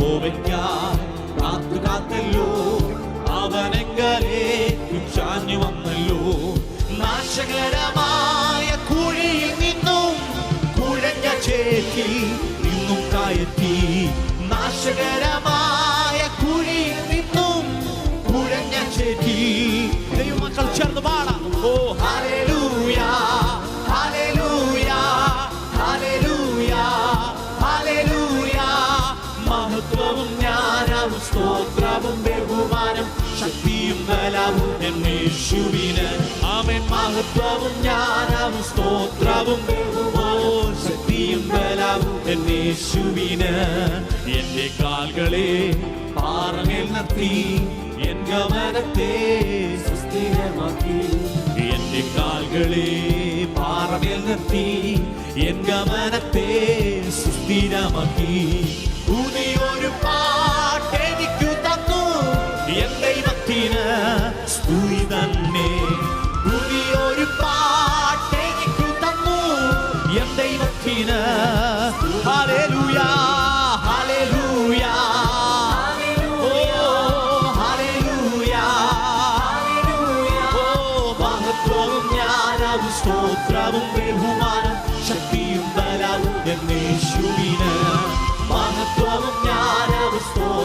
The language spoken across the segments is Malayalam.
യഹോവയ്ക്കായി വന്നല്ലോ. നാശകരമായ കുഴിയിൽ നിന്നും കുഴഞ്ഞ ചേറ്റിൽ നിന്നും കയറ്റി നാശകരമായ സ്തോത്രവും ബഹുമാനം ശക്തിയും ബലവും എന്നേശുവിന്. ആമേൻ. മഹത്വവും ജ്ഞാനവും സ്തോത്രവും ശക്തിയും ബലവും എന്നേശുവിന്. എന്റെ കാൽകളെ പാറമേൽ നിർത്തി എൻ ഗമനത്തെ സുസ്ഥിരമാക്കി. എന്റെ കാൽകളെ പാറമേൽ നിർത്തി എൻ ഗമനത്തെ സുസ്ഥിരമാക്കി. ദൈവത്തിന് സ്തുതി തന്നെ. പുതിയൊരു പാട്ടെനിക്കു തന്നു. എൻ ദൈവത്തിന്. ഹല്ലേലൂയ ഹല്ലേലൂയ. ഓ ഹല്ലേലൂയ. ഓ മഹത്വവും ജ്ഞാനവും സ്തോത്രവും ബഹുമാനം ശക്തിയും ബലവും എന്നേശുവിന്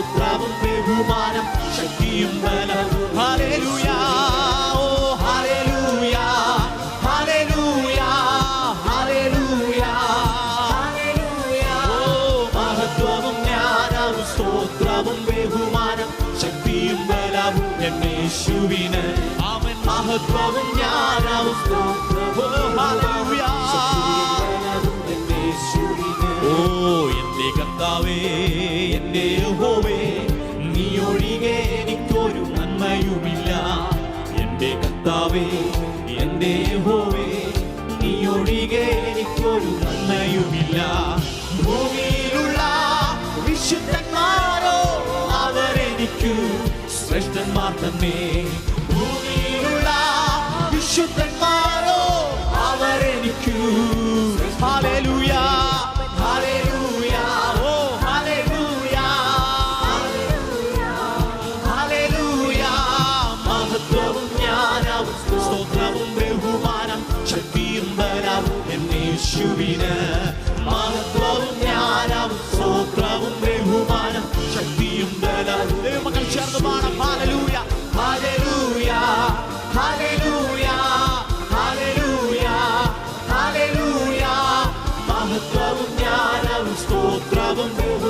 സ്തോത്രവും ബഹുമാനം ശക്തിയും ബലവും. ഹല്ലേലൂയ ഓ ഹല്ലേലൂയ ഹല്ലേലൂയ ഹല്ലേലൂയ. ഓ മഹത്വവും ജ്ഞാനവും സ്തോത്രവും ബഹുമാനം ശക്തിയും ബലവും എന്നേശുവിന്. അവൻ മഹത്വവും ജ്ഞാനവും സ്തോത്രവും ഹല്ലേലൂയ ഓ എന്റെ കർത്താവേ എന്റെ എന്റെ കർത്താവേ എന്റെ ഹോവേ നീ ഒഴികെ എനിക്കൊരു നന്മയുമില്ല. ഭൂമിയിലുള്ള വിശുദ്ധന്മാരോ അവരെനിക്കു ശ്രേഷ്ഠന്മാർ തന്നെ എന്നേശുവിന് മഹത്വവും ജ്ഞാനവും സ്തോത്രവും ബഹുമാനം ശക്തിയും ദൈവമക്കൾ ചേർന്ന് പാടാം. Hallelujah hallelujah hallelujah hallelujah hallelujah മഹത്വവും ജ്ഞാനവും സ്തോത്രവും ബഹുമാനവും